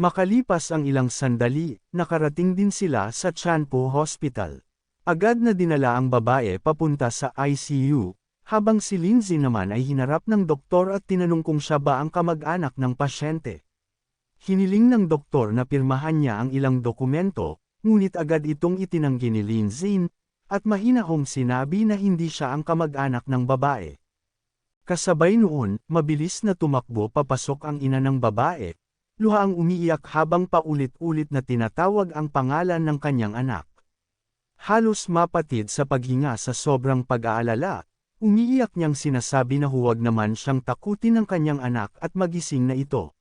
Makalipas ang ilang sandali, nakarating din sila sa Chanpo Hospital. Agad na dinala ang babae papunta sa ICU, habang si Lindsay naman ay hinarap ng doktor at tinanong kung siya ba ang kamag-anak ng pasyente. Hiniling ng doktor na pirmahan niya ang ilang dokumento, ngunit agad itong itinanggi ni Lindsay, at mahinahong sinabi na hindi siya ang kamag-anak ng babae. Kasabay noon, mabilis na tumakbo papasok ang ina ng babae, luhaang umiiyak habang paulit-ulit na tinatawag ang pangalan ng kanyang anak. Halos mapatid sa paghinga sa sobrang pag-aalala, umiiyak niyang sinasabi na huwag naman siyang takutin ng kanyang anak at magising na ito.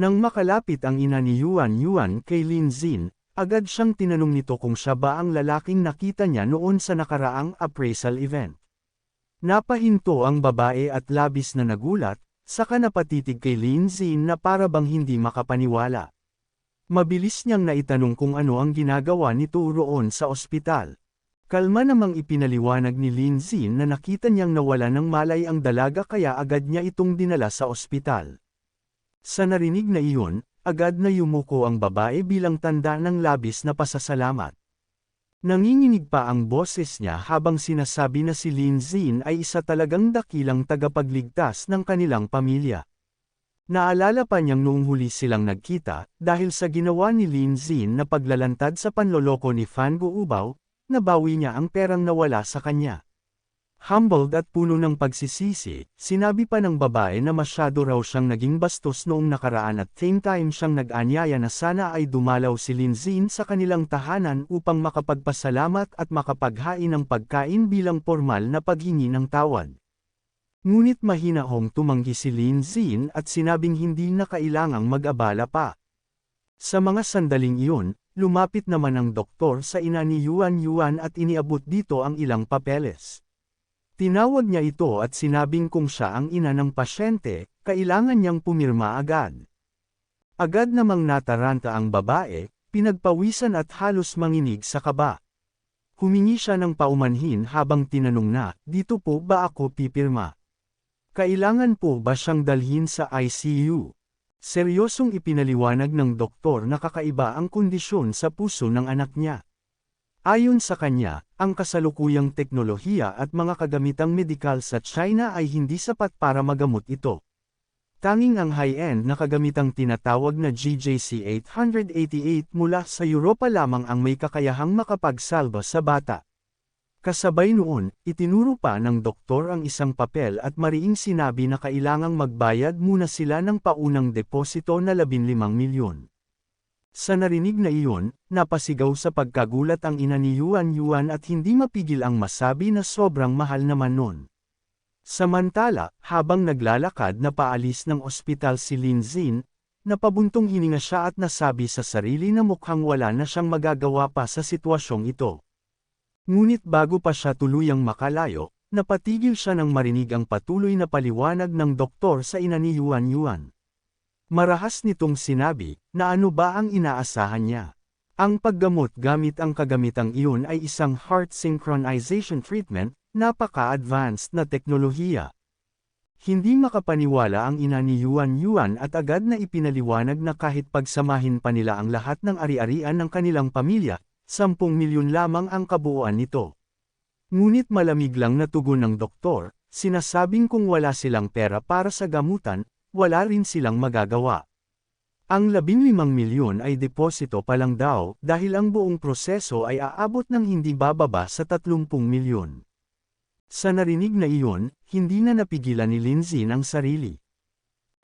Nang makalapit ang ina ni Yuan Yuan kay Lin Zin, agad siyang tinanong nito kung siya ba ang lalaking nakita niya noon sa nakaraang appraisal event. Napahinto ang babae at labis na nagulat, saka napatitig kay Lin Zin na para bang hindi makapaniwala. Mabilis niyang naitanong kung ano ang ginagawa nito roon sa ospital. Kalma namang ipinaliwanag ni Lin Zin na nakita niyang nawala ng malay ang dalaga kaya agad niya itong dinala sa ospital. Sa narinig na iyon, agad na yumuko ang babae bilang tanda ng labis na pasasalamat. Nanginginig pa ang boses niya habang sinasabi na si Lin Zin ay isa talagang dakilang tagapagligtas ng kanilang pamilya. Naalala pa niyang noong huli silang nagkita, dahil sa ginawa ni Lin Zin na paglalantad sa panloloko ni Fan Guubaw, nabawi niya ang perang nawala sa kanya. Humbled at puno ng pagsisisi, sinabi pa ng babae na masyado raw siyang naging bastos noong nakaraan at same time siyang nag-anyaya na sana ay dumalaw si Linzin sa kanilang tahanan upang makapagpasalamat at makapaghain ng pagkain bilang formal na paghingi ng tawad. Ngunit mahinahong tumanggi si Linzin at sinabing hindi na kailangang mag-abala pa. Sa mga sandaling iyon, lumapit naman ang doktor sa ina ni Yuan Yuan at iniabot dito ang ilang papeles. Tinawag niya ito at sinabing kung siya ang ina ng pasyente, kailangan niyang pumirma agad. Agad namang nataranta ang babae, pinagpawisan at halos manginig sa kaba. Humingi siya ng paumanhin habang tinanong na, dito po ba ako pipirma? Kailangan po ba siyang dalhin sa ICU? Seryosong ipinaliwanag ng doktor na kakaiba ang kondisyon sa puso ng anak niya. Ayon sa kanya, ang kasalukuyang teknolohiya at mga kagamitang medikal sa China ay hindi sapat para magamot ito. Tanging ang high-end na kagamitang tinatawag na GJC 888 mula sa Europa lamang ang may kakayahang makapagsalba sa bata. Kasabay noon, itinuro pa ng doktor ang isang papel at mariing sinabi na kailangang magbayad muna sila ng paunang deposito na 15 milyon. Sa narinig na iyon, napasigaw sa pagkagulat ang ina ni Yuan Yuan at hindi mapigil ang masabi na sobrang mahal naman nun. Samantala, habang naglalakad na paalis ng ospital si Lin Zin, napabuntong hininga siya at nasabi sa sarili na mukhang wala na siyang magagawa pa sa sitwasyong ito. Ngunit bago pa siya tuluyang makalayo, napatigil siya nang marinig ang patuloy na paliwanag ng doktor sa ina ni Yuan Yuan. Marahas nitong sinabi, na ano ba ang inaasahan niya. Ang paggamot gamit ang kagamitang iyon ay isang heart synchronization treatment, napaka-advanced na teknolohiya. Hindi makapaniwala ang ina ni Yuan Yuan at agad na ipinaliwanag na kahit pagsamahin pa nila ang lahat ng ari-arian ng kanilang pamilya, 10 milyon lamang ang kabuuan nito. Ngunit malamig lang na tugon ng doktor, sinasabing kung wala silang pera para sa gamutan, wala rin silang magagawa. Ang 15 milyon ay deposito pa lang daw dahil ang buong proseso ay aabot ng hindi bababa sa 30 milyon. Sa narinig na iyon, hindi na napigilan ni Lindsay ang sarili.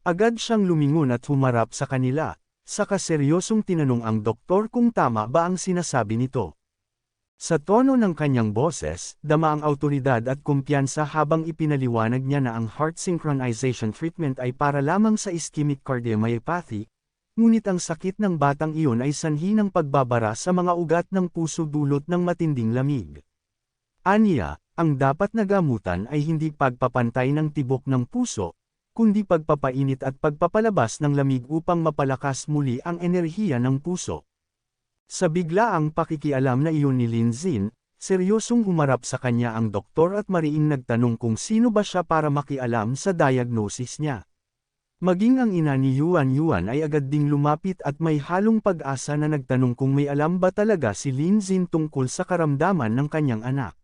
Agad siyang lumingon at humarap sa kanila, saka seryosong tinanong ang doktor kung tama ba ang sinasabi nito. Sa tono ng kanyang boses, dama ang autoridad at kumpiyansa habang ipinaliwanag niya na ang heart synchronization treatment ay para lamang sa ischemic cardiomyopathy, ngunit ang sakit ng batang iyon ay sanhi ng pagbabara sa mga ugat ng puso dulot ng matinding lamig. Aniya, ang dapat na gamutan ay hindi pagpapantay ng tibok ng puso, kundi pagpapainit at pagpapalabas ng lamig upang mapalakas muli ang enerhiya ng puso. Sa biglaang pakikialam na iyon ni Linzin, seryosong humarap sa kanya ang doktor at mariing nagtanong kung sino ba siya para makialam sa diagnosis niya. Maging ang ina ni Yuan Yuan ay agad ding lumapit at may halong pag-asa na nagtanong kung may alam ba talaga si Lin Zin tungkol sa karamdaman ng kanyang anak.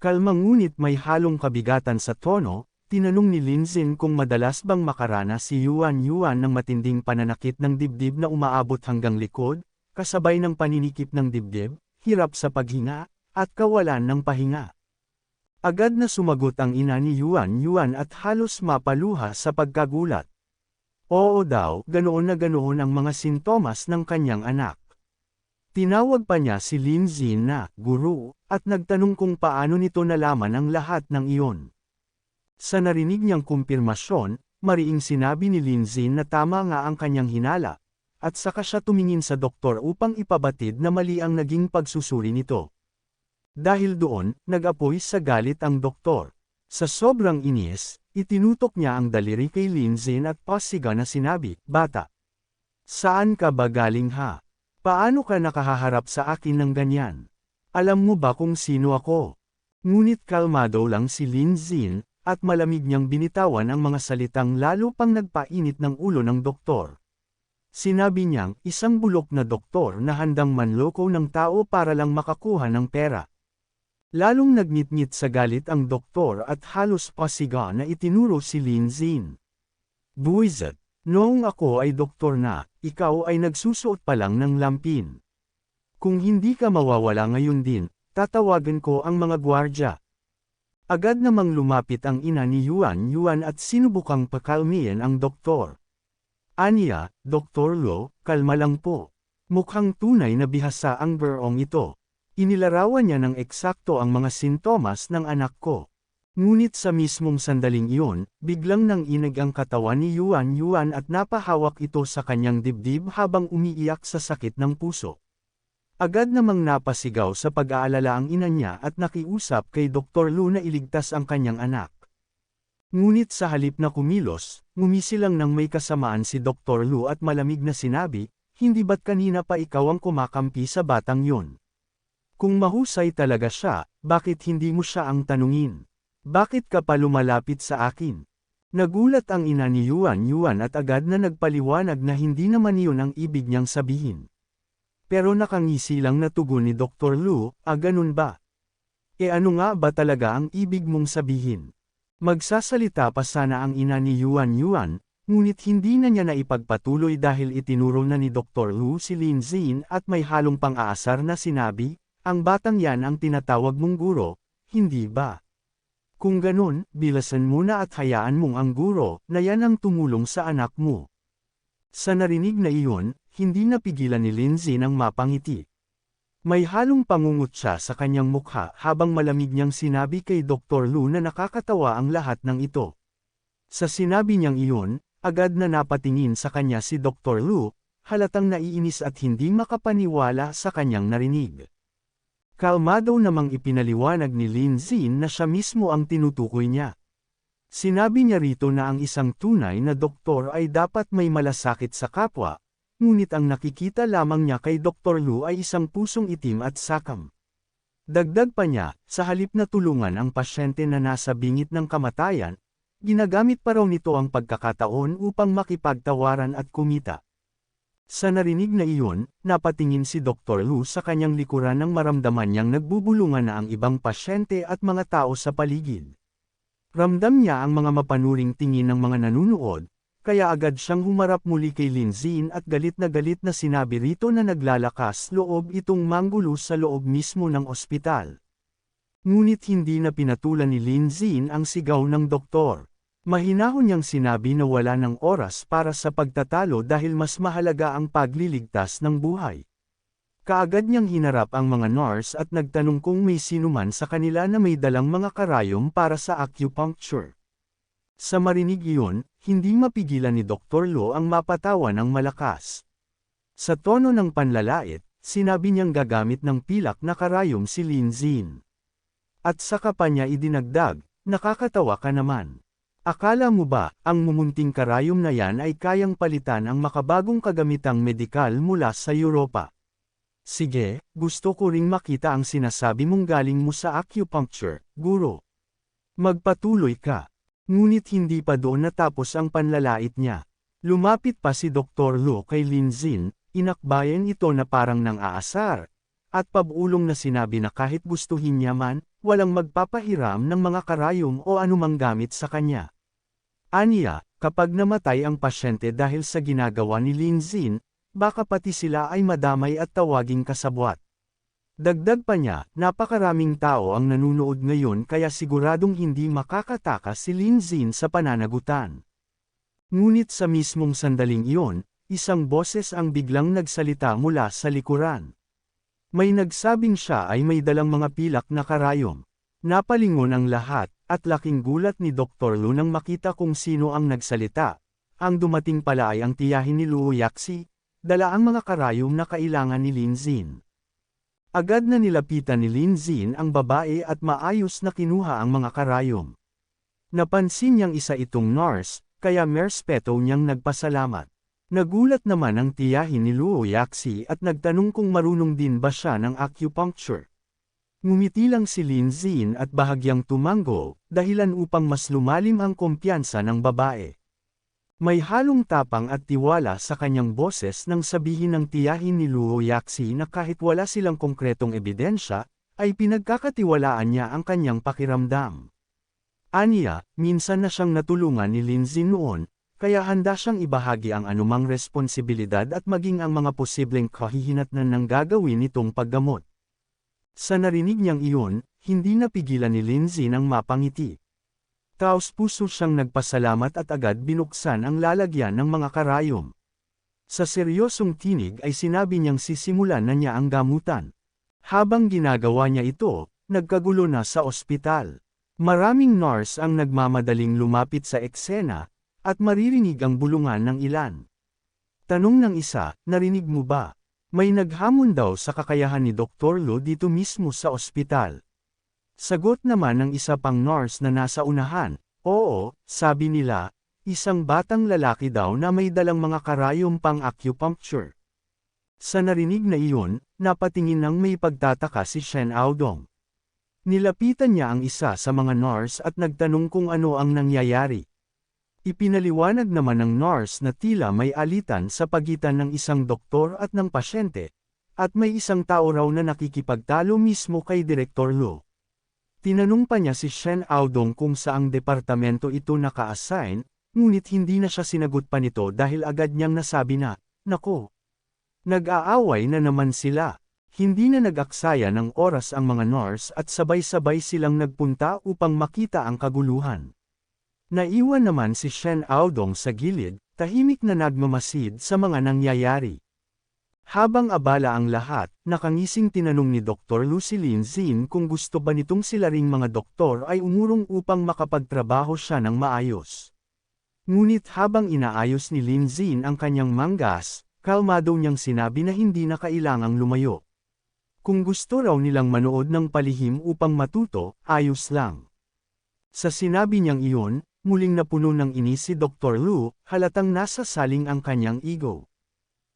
Kalma ngunit may halong kabigatan sa tono, tinanong ni Lin Zin kung madalas bang makarana si Yuan Yuan ng matinding pananakit ng dibdib na umaabot hanggang likod, kasabay ng paninikip ng dibdib, hirap sa paghinga, at kawalan ng pahinga. Agad na sumagot ang ina ni Yuan Yuan at halos mapaluha sa pagkagulat. Oo daw, ganoon na ganoon ang mga sintomas ng kanyang anak. Tinawag pa niya si Lin Zin na guru, at nagtanong kung paano nito nalaman ang lahat ng iyon. Sa narinig niyang kumpirmasyon, mariing sinabi ni Lin Zin na tama nga ang kanyang hinala, at saka siya tumingin sa doktor upang ipabatid na mali ang naging pagsusuri nito. Dahil doon, nag-apoy sa galit ang doktor. Sa sobrang inis, itinutok niya ang daliri kay Linzin at pasiga na sinabi, Bata! Saan ka ba galing ha? Paano ka nakahaharap sa akin ng ganyan? Alam mo ba kung sino ako? Ngunit kalmado lang si Linzin, at malamig niyang binitawan ang mga salitang lalo pang nagpainit ng ulo ng doktor. Sinabi niyang isang bulok na doktor na handang manloko ng tao para lang makakuha ng pera. Lalong nagnitngit sa galit ang doktor at halos pasiga na itinuro si Lin Zin. Buizat, noong ako ay doktor na, ikaw ay nagsusuot pa lang ng lampin. Kung hindi ka mawawala ngayon din, tatawagan ko ang mga gwardya. Agad namang lumapit ang ina ni Yuan Yuan at sinubukang pakalmihin ang doktor. Aniya, Dr. Lo, kalma lang po. Mukhang tunay na bihasa ang berong ito. Inilarawan niya ng eksakto ang mga sintomas ng anak ko. Ngunit sa mismong sandaling iyon, biglang nang inag ang katawan ni Yuan Yuan at napahawak ito sa kanyang dibdib habang umiiyak sa sakit ng puso. Agad namang napasigaw sa pag-aalala ang ina niya at nakiusap kay Dr. Lu na iligtas ang kanyang anak. Ngunit sa halip na kumilos, ngumisi lang ng may kasamaan si Dr. Lu at malamig na sinabi, hindi ba't kanina pa ikaw ang kumakampi sa batang yon? Kung mahusay talaga siya, bakit hindi mo siya ang tanungin? Bakit ka pa lumalapit sa akin? Nagulat ang ina ni Yuan Yuan at agad na nagpaliwanag na hindi naman iyon ang ibig niyang sabihin. Pero nakangisi lang na tugon ni Dr. Lu, ah ganun ba? E ano nga ba talaga ang ibig mong sabihin? Magsasalita pa sana ang ina ni Yuan Yuan, ngunit hindi na niya naipagpatuloy dahil itinuro na ni Dr. Lu si Lin Zin at may halong pang-aasar na sinabi, ang batang yan ang tinatawag mong guro, hindi ba? Kung ganun, bilasan muna at hayaan mong ang guro, na yan ang tumulong sa anak mo. Sa narinig na iyon, hindi napigilan ni Lindsay ng mapangiti. May halong pangungot siya sa kanyang mukha habang malamig niyang sinabi kay Dr. Lu na nakakatawa ang lahat ng ito. Sa sinabi niyang iyon, agad na napatingin sa kanya si Dr. Lu, halatang naiinis at hindi makapaniwala sa kanyang narinig. Kalmado namang ipinaliwanag ni Lin Zin na siya mismo ang tinutukoy niya. Sinabi niya rito na ang isang tunay na doktor ay dapat may malasakit sa kapwa, ngunit ang nakikita lamang niya kay Dr. Lu ay isang pusong itim at sakam. Dagdag pa niya, sa halip na tulungan ang pasyente na nasa bingit ng kamatayan, ginagamit pa raw nito ang pagkakataon upang makipagtawaran at kumita. Sa narinig na iyon, napatingin si Dr. Lu sa kanyang likuran nang maramdaman niyang nagbubulungan na ang ibang pasyente at mga tao sa paligid. Ramdam niya ang mga mapanuring tingin ng mga nanunood, kaya agad siyang humarap muli kay Linzin at galit na galit na sinabi rito na naglalakas loob itong manggulo sa loob mismo ng ospital. Ngunit hindi na pinatulan ni Linzin ang sigaw ng doktor. Mahinahon niyang sinabi na wala ng oras para sa pagtatalo dahil mas mahalaga ang pagliligtas ng buhay. Kaagad niyang hinarap ang mga nurse at nagtanong kung may sinuman sa kanila na may dalang mga karayom para sa acupuncture. Sa marinig iyon, hindi mapigilan ni Dr. Lo ang mapatawa ng malakas. Sa tono ng panlalait, sinabi niyang gagamit ng pilak na karayom si Lin Zin. At saka pa niya idinagdag, nakakatawa ka naman. Akala mo ba, ang mumunting karayom na yan ay kayang palitan ang makabagong kagamitang medikal mula sa Europa? Sige, gusto ko ring makita ang sinasabi mong galing mo sa acupuncture, guro. Magpatuloy ka. Ngunit hindi pa doon natapos ang panlalait niya. Lumapit pa si Dr. Lu kay Linzin, inakbayan ito na parang nang aasar, at pabulong na sinabi na kahit gustuhin niya man, walang magpapahiram ng mga karayom o anumang gamit sa kanya. Aniya, kapag namatay ang pasyente dahil sa ginagawa ni Linzin, baka pati sila ay madamay at tawaging kasabwat. Dagdag pa niya, napakaraming tao ang nanunood ngayon kaya siguradong hindi makakatakas si Linzin sa pananagutan. Ngunit sa mismong sandaling iyon, isang boses ang biglang nagsalita mula sa likuran. May nagsabing siya ay may dalang mga pilak na karayom. Napalingon ang lahat, at laking gulat ni Dr. Lu nang makita kung sino ang nagsalita. Ang dumating pala ay ang tiyahin ni Luo Yaxi, dala ang mga karayom na kailangan ni Lin Zin. Agad na nilapitan ni Lin Zin ang babae at maayos na kinuha ang mga karayom. Napansin niyang isa itong nurse, kaya merspeto niyang nagpasalamat. Nagulat naman ang tiyahin ni Luo Yaxi at nagtanong kung marunong din ba siya ng acupuncture. Ngumiti lang si Lin Zin at bahagyang tumango, dahilan upang mas lumalim ang kumpiyansa ng babae. May halong tapang at tiwala sa kanyang boses nang sabihin ng tiyahin ni Luo Yaxi na kahit wala silang konkretong ebidensya, ay pinagkakatiwalaan niya ang kanyang pakiramdam. Aniya, minsan na siyang natulungan ni Lin Zin noon, kaya handa siyang ibahagi ang anumang responsibilidad at maging ang mga posibleng kahihinatnan ng gagawin nitong paggamot. Sa narinig niyang iyon, hindi napigilan ni Lindsay ng mapangiti. Taos puso siyang nagpasalamat at agad binuksan ang lalagyan ng mga karayom. Sa seryosong tinig ay sinabi niyang sisimulan na niya ang gamutan. Habang ginagawa niya ito, nagkagulo na sa ospital. Maraming nurse ang nagmamadaling lumapit sa eksena, at maririnig ang bulungan ng ilan. Tanong ng isa, narinig mo ba? May naghamon daw sa kakayahan ni Dr. Lo dito mismo sa ospital. Sagot naman ng isa pang nurse na nasa unahan, oo, sabi nila, isang batang lalaki daw na may dalang mga karayom pang acupuncture. Sa narinig na iyon, napatingin ng may pagtataka si Shen Aodong. Nilapitan niya ang isa sa mga nurse at nagtanong kung ano ang nangyayari. Ipinaliwanag naman ng nurse na tila may alitan sa pagitan ng isang doktor at ng pasyente, at may isang tao raw na nakikipagtalo mismo kay Direktor Lu. Tinanong pa niya si Shen Aodong kung saang departamento ito naka-assign, ngunit hindi na siya sinagot pa nito dahil agad niyang nasabi na, Nako! Nag-aaway na naman sila. Hindi na nag-aksaya ng oras ang mga nurse at sabay-sabay silang nagpunta upang makita ang kaguluhan. Naiwan naman si Shen Aodong sa gilid, tahimik na nagmamasid sa mga nangyayari. Habang abala ang lahat, nakangising tinanong ni Dr. Lucilin Zin kung gusto ba nitong sila ring mga doktor ay umurong upang makapagtrabaho siya ng maayos. Ngunit habang inaayos ni Lin Zin ang kanyang manggas, kalmado niyang sinabi na hindi na kailangang lumayo. Kung gusto raw nilang manood ng palihim upang matuto, ayos lang. Sa sinabi niyang iyon, muling napuno ng inis si Dr. Lu, halatang nasa saling ang kanyang ego.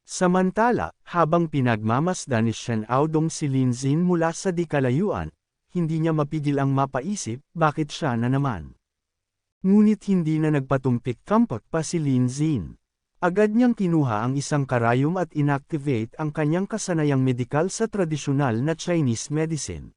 Samantala, habang pinagmamasdan ni Shen Aodong si Lin Zin mula sa di kalayuan, hindi niya mapigil ang mapaisip, bakit siya na naman. Ngunit hindi na nagpatumpik kampot pa si Lin Zin. Agad niyang kinuha ang isang karayom at inactivate ang kanyang kasanayang medikal sa tradisyonal na Chinese medicine.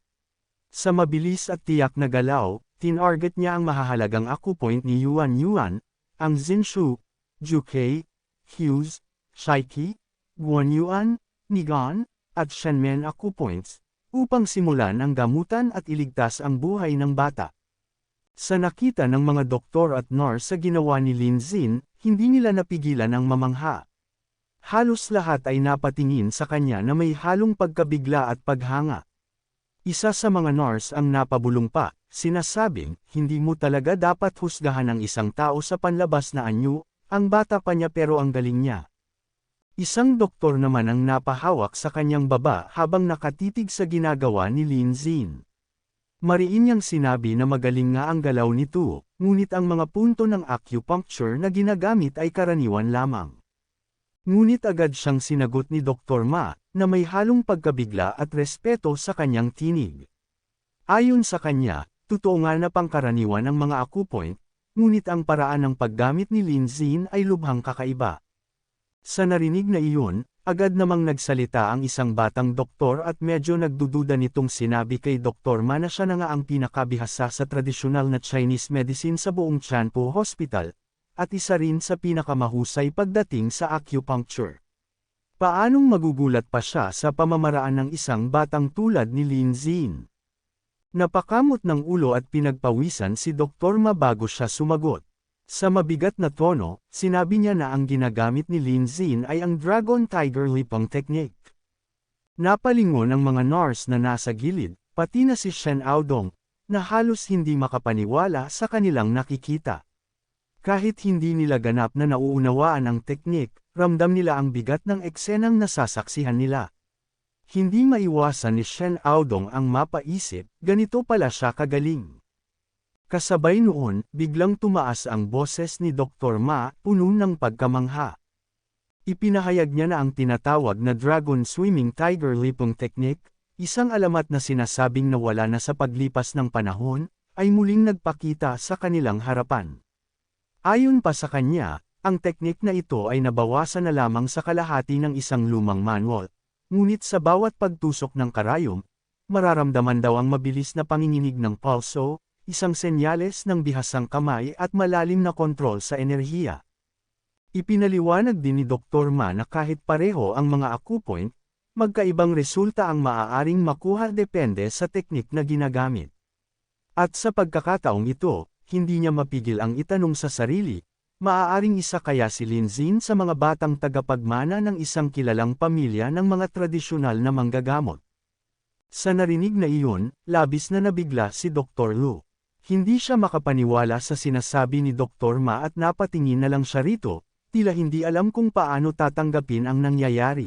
Sa mabilis at tiyak na galaw, tinarget niya ang mahahalagang acupoint ni Yuan Yuan, ang Zinshu, Jukei, Hughes, Shaiki, Guan Yuan, Nigan, at Shenmen acupoints, upang simulan ang gamutan at iligtas ang buhay ng bata. Sa nakita ng mga doktor at nurse sa ginawa ni Lin Zin, hindi nila napigilan ang mamangha. Halos lahat ay napatingin sa kanya na may halong pagkabigla at paghanga. Isa sa mga nurse ang napabulong pa, Sinasabing, hindi mo talaga dapat husgahan ang isang tao sa panlabas na anyo, ang bata pa niya pero ang galing niya. Isang doktor naman ang napahawak sa kanyang baba habang nakatitig sa ginagawa ni Lin Zin. Mariin niyang sinabi na magaling nga ang galaw nito, ngunit ang mga punto ng acupuncture na ginagamit ay karaniwan lamang. Ngunit agad siyang sinagot ni Dr. Ma, na may halong pagkabigla at respeto sa kanyang tinig. Ayon sa kanya, Totoo nga na pangkaraniwan ang mga acupoint, ngunit ang paraan ng paggamit ni Lin Zin ay lubhang kakaiba. Sa narinig na iyon, agad namang nagsalita ang isang batang doktor at medyo nagdududa nitong sinabi kay Dr. Ma na siya na nga ang pinakabihasa sa tradisyonal na Chinese medicine sa buong Chanpo Hospital, at isa rin sa pinakamahusay pagdating sa acupuncture. Paanong magugulat pa siya sa pamamaraan ng isang batang tulad ni Lin Zin? Napakamot ng ulo at pinagpawisan si Dr. Ma bago siya sumagot. Sa mabigat na tono, sinabi niya na ang ginagamit ni Lin Zin ay ang Dragon Tiger Lipong Technique. Napalingon ang mga nurse na nasa gilid, pati na si Shen Aodong, na halos hindi makapaniwala sa kanilang nakikita. Kahit hindi nila ganap na nauunawaan ang teknik, ramdam nila ang bigat ng eksenang nasasaksihan nila. Hindi maiwasan ni Shen Aodong ang mapaisip, ganito pala siya kagaling. Kasabay noon, biglang tumaas ang boses ni Dr. Ma, puno ng pagkamangha. Ipinahayag niya na ang tinatawag na Dragon Swimming Tiger Lipong Technique, isang alamat na sinasabing nawala na sa paglipas ng panahon, ay muling nagpakita sa kanilang harapan. Ayon pa sa kanya, ang teknik na ito ay nabawasan na lamang sa kalahati ng isang lumang manual, ngunit sa bawat pagtusok ng karayom, mararamdaman daw ang mabilis na panginginig ng pulso, isang senyales ng bihasang kamay at malalim na kontrol sa enerhiya. Ipinaliwanag din ni Dr. Ma na kahit pareho ang mga acupoint, magkaibang resulta ang maaaring makuha depende sa teknik na ginagamit. At sa pagkakataong ito, hindi niya mapigil ang itanong sa sarili, maaaring isa kaya si Linzin sa mga batang tagapagmana ng isang kilalang pamilya ng mga tradisyonal na manggagamot. Sa narinig na iyon, labis na nabigla si Dr. Lu. Hindi siya makapaniwala sa sinasabi ni Dr. Ma at napatingin na lang siya rito, tila hindi alam kung paano tatanggapin ang nangyayari.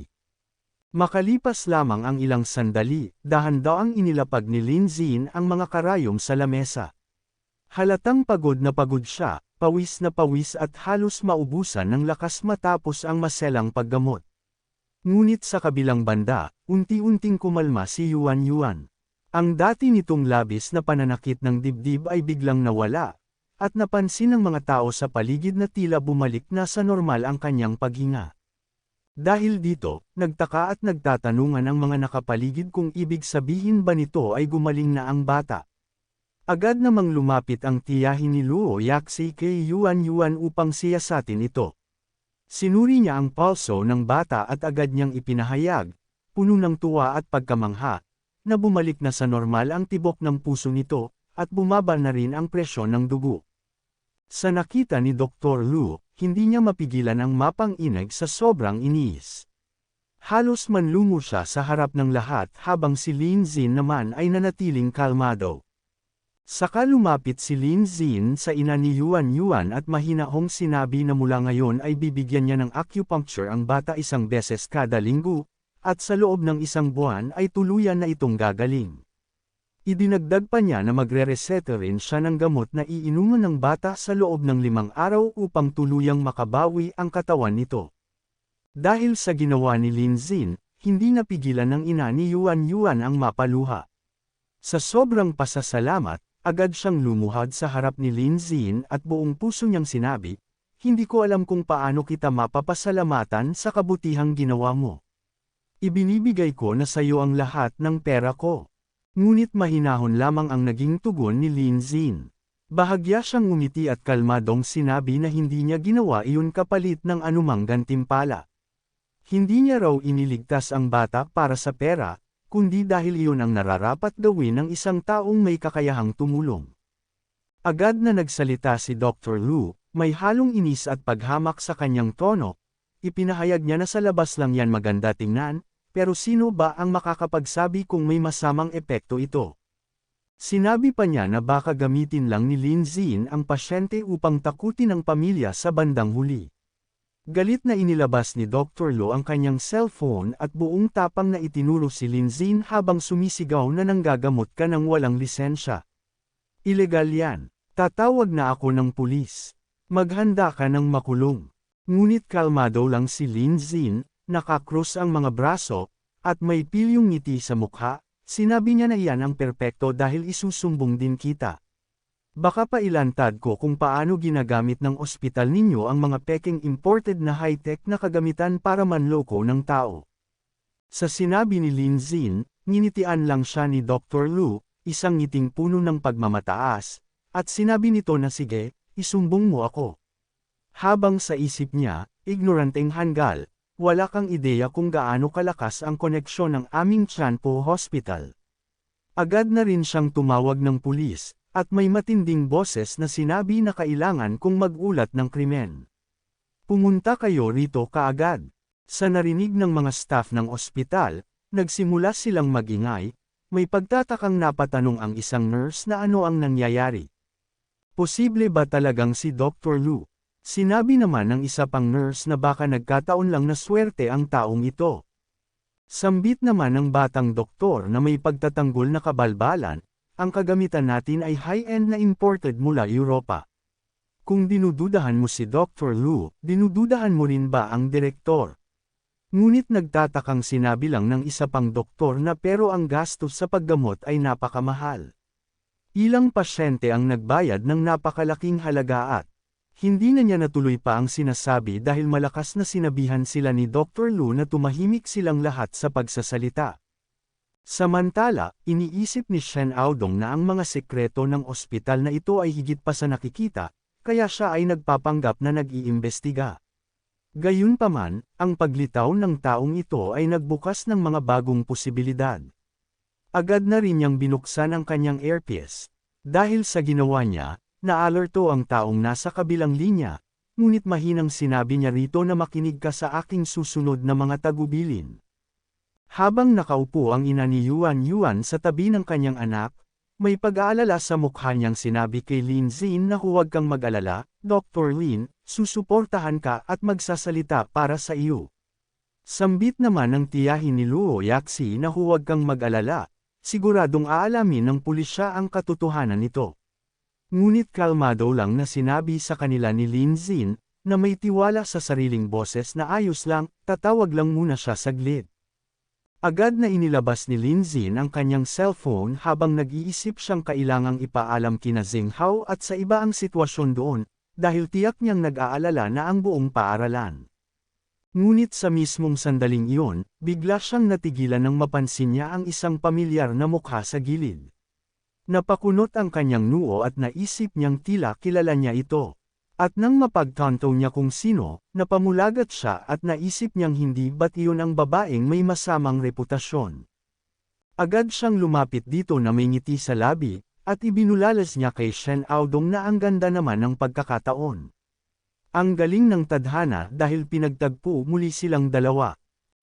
Makalipas lamang ang ilang sandali, dahan-daang inilapag ni Lin Zin ang mga karayom sa lamesa. Halatang pagod na pagod siya, pawis na pawis at halos maubusan ng lakas matapos ang maselang paggamot. Ngunit sa kabilang banda, unti-unting kumalma si Yuan Yuan. Ang dati nitong labis na pananakit ng dibdib ay biglang nawala, at napansin ng mga tao sa paligid na tila bumalik na sa normal ang kanyang paghinga. Dahil dito, nagtaka at nagtatanungan ang mga nakapaligid kung ibig sabihin ba nito ay gumaling na ang bata. Agad namang lumapit ang tiyahin ni Luo Yaxi kay Yuan Yuan upang siyasatin ito. Sinuri niya ang pulso ng bata at agad niyang ipinahayag, puno ng tuwa at pagkamangha, na bumalik na sa normal ang tibok ng puso nito, at bumaba na rin ang presyon ng dugo. Sa nakita ni Dr. Lu, hindi niya mapigilan ang mapang-inag sa sobrang iniis. Halos manlungo siya sa harap ng lahat habang si Lin Zin naman ay nanatiling kalmado. Saka lumapit si Lin Zin sa ina ni Yuan Yuan at mahinahong sinabi na mula ngayon ay bibigyan niya ng acupuncture ang bata isang beses kada linggo, at sa loob ng isang buwan ay tuluyan na itong gagaling. Idinagdag pa niya na magre-reseta rin siya ng gamot na iinuman ng bata sa loob ng limang araw upang tuluyang makabawi ang katawan nito. Dahil sa ginawa ni Lin Zin, hindi napigilan ng ina ni Yuan Yuan ang mapaluha. Sa sobrang pasasalamat, agad siyang lumuhad sa harap ni Lin Zin at buong puso niyang sinabi, Hindi ko alam kung paano kita mapapasalamatan sa kabutihang ginawa mo. Ibinibigay ko na sa iyo ang lahat ng pera ko. Ngunit mahinahon lamang ang naging tugon ni Lin Zin. Bahagya siyang umiti at kalmadong sinabi na hindi niya ginawa iyon kapalit ng anumang gantimpala. Hindi niya raw iniligtas ang bata para sa pera, kundi dahil iyon ang nararapat gawin ng isang taong may kakayahang tumulong. Agad na nagsalita si Dr. Lu, may halong inis at paghamak sa kanyang tono, Ipinahayag niya na sa labas lang yan maganda tingnan, pero sino ba ang makakapagsabi kung may masamang epekto ito? Sinabi pa niya na baka gamitin lang ni Lin Zin ang pasyente upang takutin ang pamilya sa bandang huli. Galit na inilabas ni Dr. Lo ang kanyang cellphone at buong tapang na itinuro si Lin Zin habang sumisigaw na nanggagamot ka ng walang lisensya. Ilegal yan. Tatawag na ako ng pulis. Maghanda ka ng makulong. Ngunit kalmado lang si Lin Zin, nakakross ang mga braso, at may pilyong ngiti sa mukha, sinabi niya na iyan ang perpekto dahil isusumbong din kita. Baka pailantad ko kung paano ginagamit ng ospital ninyo ang mga peking imported na high-tech na kagamitan para manloko ng tao. Sa sinabi ni Lin Zin, nginitian lang siya ni Dr. Lu, isang ngiting puno ng pagmamataas, at sinabi nito na sige, isumbong mo ako. Habang sa isip niya, ignoranteng hanggal, wala kang ideya kung gaano kalakas ang koneksyon ng aming Chanpo Hospital. Agad na rin siyang tumawag ng pulis, at may matinding boses na sinabi na kailangan kong magulat ng krimen. Pumunta kayo rito kaagad. Sa narinig ng mga staff ng ospital, nagsimula silang magingay, may pagtatakang napatanong ang isang nurse na ano ang nangyayari. Posible ba talagang si Dr. Lu? Sinabi naman ng isa pang nurse na baka nagkataon lang na swerte ang taong ito. Sambit naman ng batang doktor na may pagtatanggol na kabalbalan, ang kagamitan natin ay high-end na imported mula Europa. Kung dinududahan mo si Dr. Lu, dinududahan mo rin ba ang direktor? Ngunit nagtatakang sinabi lang ng isa pang doktor na pero ang gastos sa paggamot ay napakamahal. Ilang pasyente ang nagbayad ng napakalaking halaga at hindi na niya natuloy pa ang sinasabi dahil malakas na sinabihan sila ni Dr. Lu na tumahimik silang lahat sa pagsasalita. Samantala, iniisip ni Shen Aodong na ang mga sekreto ng ospital na ito ay higit pa sa nakikita, kaya siya ay nagpapanggap na nag-iimbestiga. Gayunpaman, ang paglitaw ng taong ito ay nagbukas ng mga bagong posibilidad. Agad na rin niyang binuksan ang kanyang earpiece. Dahil sa ginawa niya, naalerto ang taong nasa kabilang linya, ngunit mahinang sinabi niya rito na makinig ka sa aking susunod na mga tagubilin. Habang nakaupo ang ina ni Yuan Yuan sa tabi ng kanyang anak, may pag-aalala sa mukha niyang sinabi kay Lin Zin na huwag kang mag-alala, Dr. Lin, susuportahan ka at magsasalita para sa iyo. Sambit naman ng tiyahin ni Luo Yaxi na huwag kang mag-alala, siguradong aalamin ng pulisya ang katotohanan nito. Ngunit kalmado lang na sinabi sa kanila ni Lin Zin, na may tiwala sa sariling boses na ayos lang, tatawag lang muna siya saglit. Agad na inilabas ni Lin Zin ang kanyang cellphone habang nag-iisip siyang kailangang ipaalam kina Zeng Hao at sa iba ang sitwasyon doon, dahil tiyak niyang nag-aalala na ang buong paaralan. Ngunit sa mismong sandaling iyon, bigla siyang natigilan nang mapansin niya ang isang pamilyar na mukha sa gilid. Napakunot ang kanyang noo at naisip niyang tila kilala niya ito. At nang mapagtanto niya kung sino, napamulagat siya at naisip niyang hindi ba't iyon ang babaeng may masamang reputasyon. Agad siyang lumapit dito na may ngiti sa labi, at ibinulalas niya kay Shen Aodong na ang ganda naman ng pagkakataon. Ang galing ng tadhana dahil pinagtagpo muli silang dalawa.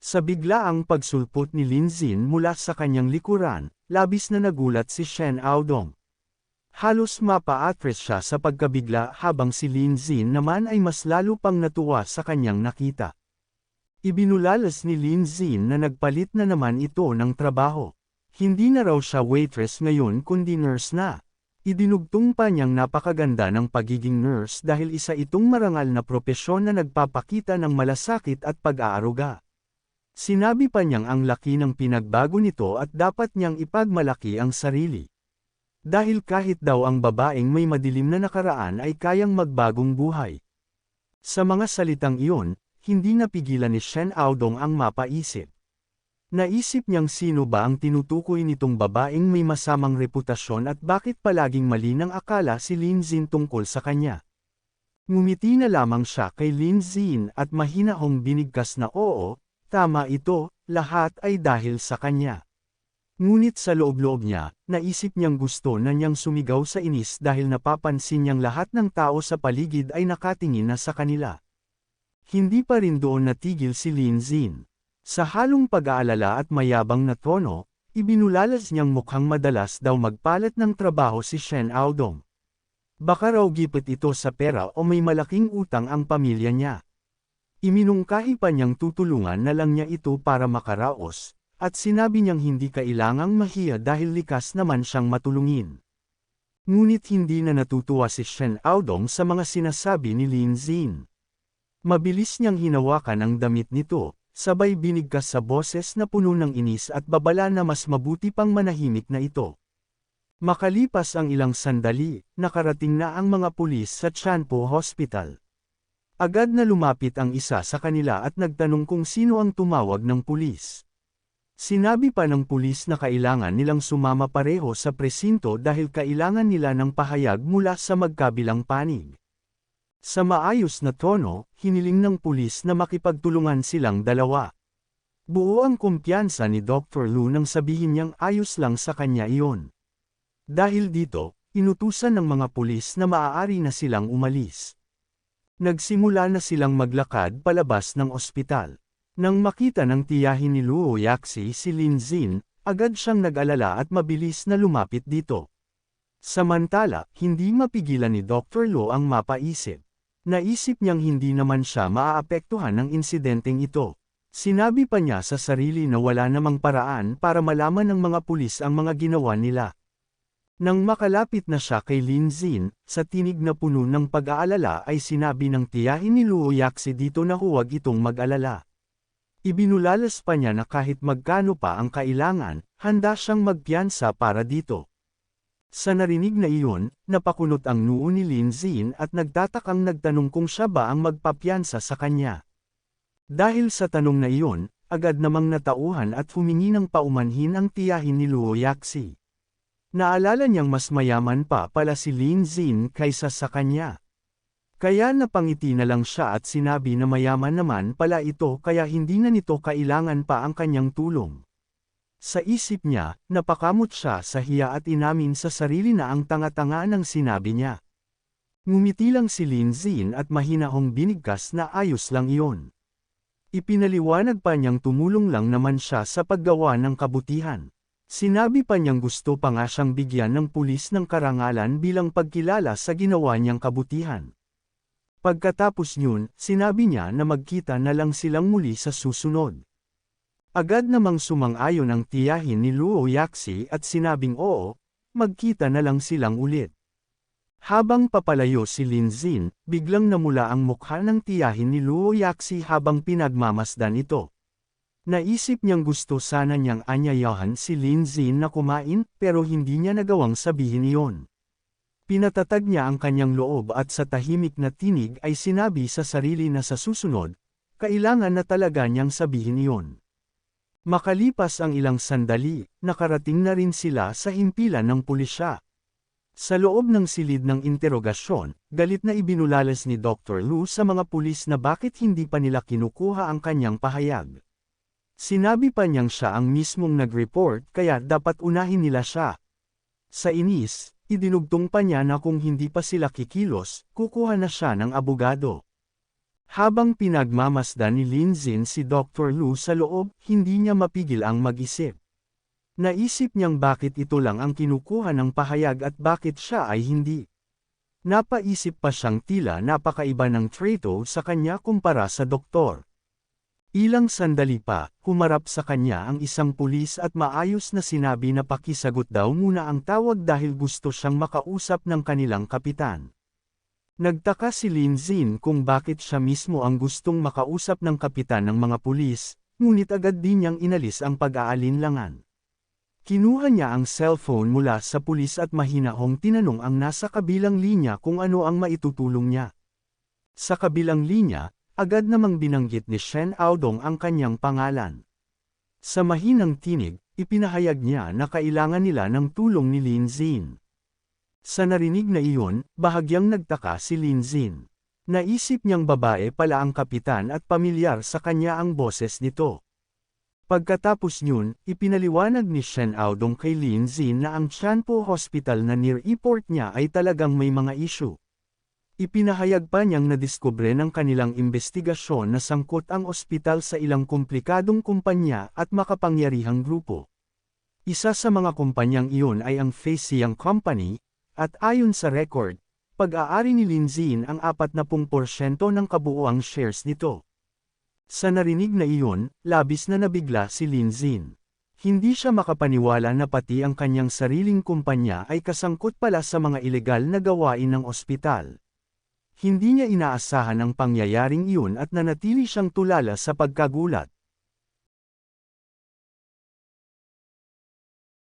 Sa biglaang pagsulpot ni Lin Zin mula sa kanyang likuran, labis na nagulat si Shen Aodong. Halos mapa-atras siya sa pagkabigla habang si Lin Zin naman ay mas lalo pang natuwa sa kanyang nakita. Ibinulalas ni Lin Zin na nagpalit na naman ito ng trabaho. Hindi na raw siya waitress ngayon kundi nurse na. Idinugtong pa niyang napakaganda ng pagiging nurse dahil isa itong marangal na propesyon na nagpapakita ng malasakit at pag-aaruga. Sinabi pa niyang ang laki ng pinagbago nito at dapat niyang ipagmalaki ang sarili. Dahil kahit daw ang babaeng may madilim na nakaraan ay kayang magbagong buhay. Sa mga salitang iyon, hindi napigilan ni Shen Aodong ang mapaisip. Naisip niyang sino ba ang tinutukoy nitong babaeng may masamang reputasyon at bakit palaging mali ng akala si Lin Zin tungkol sa kanya. Ngumiti na lamang siya kay Lin Zin at mahinahong binigkas na oo, tama ito, lahat ay dahil sa kanya. Ngunit sa loob-loob niya, naisip niyang gusto na niyang sumigaw sa inis dahil napapansin niyang lahat ng tao sa paligid ay nakatingin na sa kanila. Hindi pa rin doon natigil si Lin Zin. Sa halong pag-aalala at mayabang na tono, ibinulalas niyang mukhang madalas daw magpalat ng trabaho si Shen Aodong. Baka raw gipit ito sa pera o may malaking utang ang pamilya niya. Iminungkahi pa niyang tutulungan na lang niya ito para makaraos, at sinabi niyang hindi kailangang mahiya dahil likas naman siyang matulungin. Ngunit hindi na natutuwa si Shen Aodong sa mga sinasabi ni Lin Zin. Mabilis niyang hinawakan ang damit nito, sabay binigkas sa boses na puno ng inis at babala na mas mabuti pang manahimik na ito. Makalipas ang ilang sandali, nakarating na ang mga pulis sa Chanpo Hospital. Agad na lumapit ang isa sa kanila at nagtanong kung sino ang tumawag ng pulis. Sinabi pa ng pulis na kailangan nilang sumama pareho sa presinto dahil kailangan nila ng pahayag mula sa magkabilang panig. Sa maayos na tono, hiniling ng pulis na makipagtulungan silang dalawa. Buo ang kumpiyansa ni Dr. Lu nang sabihin niyang ayos lang sa kanya iyon. Dahil dito, inutusan ng mga pulis na maaari na silang umalis. Nagsimula na silang maglakad palabas ng ospital. Nang makita ng tiyahin ni Luo Yaxi si Lin Zin, agad siyang nag-alala at mabilis na lumapit dito. Samantala, hindi mapigilan ni Dr. Lo ang mapaisip. Naisip niyang hindi naman siya maaapektuhan ng insidenteng ito. Sinabi pa niya sa sarili na wala namang paraan para malaman ng mga pulis ang mga ginawa nila. Nang makalapit na siya kay Lin Zin, sa tinig na puno ng pag-aalala ay sinabi ng tiyahin ni Luo Yaxi dito na huwag itong mag-alala. Ibinulalas pa niya na kahit magkano pa ang kailangan, handa siyang magpiyansa para dito. Sa narinig na iyon, napakunot ang noo ni Lin Zin at nagtatakang nagtanong kung siya ba ang magpapiyansa sa kanya. Dahil sa tanong na iyon, agad namang natauhan at humingi ng paumanhin ang tiyahin ni Luo Yaxi. Naalala niyang mas mayaman pa pala si Lin Zin kaysa sa kanya. Kaya napangiti na lang siya at sinabi na mayaman naman pala ito kaya hindi na nito kailangan pa ang kanyang tulong. Sa isip niya, napakamot siya sa hiya at inamin sa sarili na ang tanga-tanga ng sinabi niya. Ngumiti lang si Lin Zin at mahinahong binigkas na ayos lang iyon. Ipinaliwanag pa niyang tumulong lang naman siya sa paggawa ng kabutihan. Sinabi pa niyang gusto pa nga siyang bigyan ng pulis ng karangalan bilang pagkilala sa ginawa niyang kabutihan. Pagkatapos yun, sinabi niya na magkita na lang silang muli sa susunod. Agad namang sumang-ayon ang tiyahin ni Luo Yaxi at sinabing oo, magkita na lang silang ulit. Habang papalayo si Lin Zin, biglang namula ang mukha ng tiyahin ni Luo Yaxi habang pinagmamasdan ito. Naisip niyang gusto sana niyang anyayahan si Lin Zin na kumain pero hindi niya nagawang sabihin iyon. Pinatatag niya ang kanyang loob at sa tahimik na tinig ay sinabi sa sarili na sa susunod, kailangan na talaga niyang sabihin iyon. Makalipas ang ilang sandali, nakarating na rin sila sa himpilan ng pulisya. Sa loob ng silid ng interogasyon, galit na ibinulalas ni Dr. Lu sa mga pulis na bakit hindi pa nila kinukuha ang kanyang pahayag. Sinabi pa niyang siya ang mismong nag-report kaya dapat unahin nila siya. Sa inis, idinugtong pa niya na kung hindi pa sila kikilos, kukuha na siya ng abogado. Habang pinagmamasdan ni Lin Zin si Dr. Lu sa loob, hindi niya mapigil ang mag-isip. Naisip niyang bakit ito lang ang kinukuha ng pahayag at bakit siya ay hindi. Napaisip pa siyang tila napakaiba ng treto sa kanya kumpara sa doktor. Ilang sandali pa, humarap sa kanya ang isang pulis at maayos na sinabi na pakisagot daw muna ang tawag dahil gusto siyang makausap ng kanilang kapitan. Nagtaka si Lin Zin kung bakit siya mismo ang gustong makausap ng kapitan ng mga pulis, ngunit agad din niyang inalis ang pag-aalinlangan. Kinuha niya ang cellphone mula sa pulis at mahinahong tinanong ang nasa kabilang linya kung ano ang maitutulong niya. Sa kabilang linya, agad namang binanggit ni Shen Aodong ang kanyang pangalan. Sa mahinang tinig, ipinahayag niya na kailangan nila ng tulong ni Lin Zin. Sa narinig na iyon, bahagyang nagtaka si Lin Zin. Naisip niyang babae pala ang kapitan at pamilyar sa kanya ang boses nito. Pagkatapos yun, ipinaliwanag ni Shen Aodong kay Lin Zin na ang Chanpo Hospital na near airport niya ay talagang may mga issue. Ipinahayag pa niyang nadiskubre ng kanilang investigasyon na sangkot ang ospital sa ilang komplikadong kumpanya at makapangyarihang grupo. Isa sa mga kumpanyang iyon ay ang Face Young Company, at ayon sa record, pag-aari ni Linzin ang 40% ng kabuuang shares nito. Sa narinig na iyon, labis na nabigla si Linzin. Hindi siya makapaniwala na pati ang kanyang sariling kumpanya ay kasangkot pala sa mga ilegal na gawain ng ospital. Hindi niya inaasahan ang pangyayaring iyon at nanatili siyang tulala sa pagkagulat.